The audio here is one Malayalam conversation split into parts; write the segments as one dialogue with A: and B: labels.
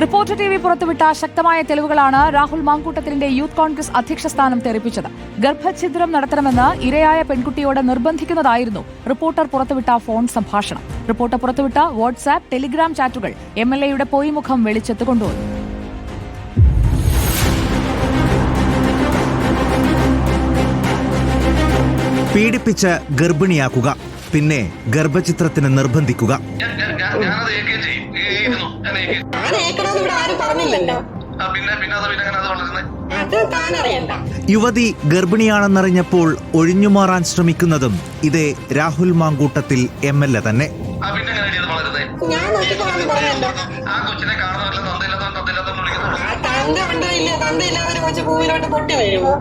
A: റിപ്പോർട്ടർ ടി വി പുറത്തുവിട്ട ശക്തമായ തെളിവുകളാണ് രാഹുൽ മാങ്കൂട്ടത്തിന്റെ യൂത്ത് കോൺഗ്രസ് അധ്യക്ഷ സ്ഥാനം തെറിപ്പിച്ചത്. ഗർഭഛിദ്രം നടത്തണമെന്ന് ഇരയായ പെൺകുട്ടിയോട് നിർബന്ധിക്കുന്നതായിരുന്നു റിപ്പോർട്ടർ പുറത്തുവിട്ട ഫോൺ സംഭാഷണം. റിപ്പോർട്ടർ പുറത്തുവിട്ട വാട്സ്ആപ്പ് ടെലിഗ്രാം ചാറ്റുകൾ എം എൽ എയുടെ പൊയ്മുഖം വെളിച്ചത്ത് കൊണ്ടുവന്നു
B: പീഡിപ്പിച്ച് ഗർഭിണിയാക്കുക. പിന്നെ ഗർഭചിത്രത്തിന് നിർബന്ധിക്കുക.
C: ഞാൻ-
D: ഏക്കണമെന്ന് ഇവിടെ ആരും പറഞ്ഞില്ലല്ലോ.
C: അത്
D: താൻ അറിയണ്ട
B: യുവതി ഗർഭിണിയാണെന്നറിഞ്ഞപ്പോൾ ഒഴിഞ്ഞുമാറാൻ ശ്രമിക്കുന്നതും ഇതേ Rahul Mamkootathil M L A തന്നെ.
D: ഞാൻ നോക്കിക്കോളാന്ന് പറഞ്ഞല്ലോ തന്ത കൊച്ചു പൊട്ടി വീഴുമോ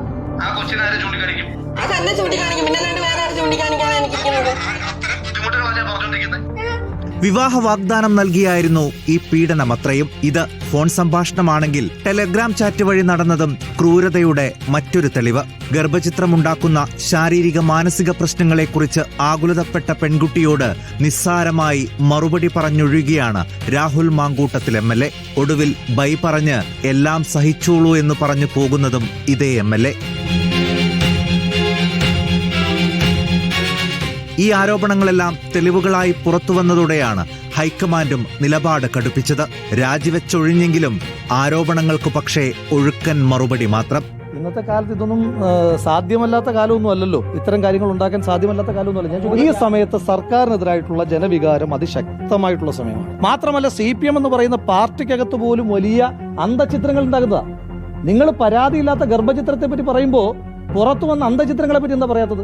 C: ചൂണ്ടിക്കാണിക്കും?
D: അതന്നെ ചൂണ്ടിക്കാണിക്കും പിന്നെ അല്ലാണ്ട് വേറെ ആരും ചൂണ്ടിക്കാണിക്കാതെ എനിക്കിരിക്കുന്നത്?
B: വിവാഹ വാഗ്ദാനം നൽകിയായിരുന്നു ഈ പീഡനമത്രയും ഇത് ഫോൺ സംഭാഷണമാണെങ്കിൽ ടെലഗ്രാം ചാറ്റ് വഴി നടന്നതും ക്രൂരതയുടെ മറ്റൊരു തെളിവ്. ഗർഭചിത്രമുണ്ടാക്കുന്ന ശാരീരിക മാനസിക പ്രശ്നങ്ങളെക്കുറിച്ച് ആകുലതപ്പെട്ട പെൺകുട്ടിയോട് നിസ്സാരമായി മറുപടി പറഞ്ഞൊഴുകിയാണ് Rahul Mamkootathil M L A. ഒടുവിൽ ബൈ പറഞ്ഞ് എല്ലാം സഹിച്ചോളൂ എന്ന് പറഞ്ഞു പോകുന്നതും ഇതേ എം എൽ എ. ഈ ആരോപണങ്ങളെല്ലാം തെളിവുകളായി പുറത്തുവന്നതോടെയാണ് ഹൈക്കമാൻഡും നിലപാട് കടുപ്പിച്ചത്. രാജിവെച്ചൊഴിഞ്ഞെങ്കിലും ആരോപണങ്ങൾക്ക് പക്ഷേ ഒഴുക്കൻ മറുപടി മാത്രം.
E: ഇന്നത്തെ കാലത്ത് ഇതൊന്നും സാധ്യമല്ലാത്ത കാലമൊന്നും അല്ലല്ലോ. ഇത്തരം കാര്യങ്ങൾ ഉണ്ടാക്കാൻ സാധ്യമല്ലാത്ത കാലമൊന്നും അല്ല. ഞാൻ ഈ സമയത്ത് സർക്കാരിനെതിരായിട്ടുള്ള ജനവികാരം അതിശക്തമായിട്ടുള്ള സമയമാണ്. മാത്രമല്ല സി പി എം എന്ന് പറയുന്ന പാർട്ടിക്കകത്ത് പോലും വലിയ അന്തചിത്രങ്ങൾ ഉണ്ടാകുന്നതാ. നിങ്ങൾ പരാതിയില്ലാത്ത ഗർഭചിത്രത്തെ പറ്റി പറയുമ്പോൾ പുറത്തു വന്ന അന്തചിത്രങ്ങളെ പറ്റി എന്താ പറയാത്തത്?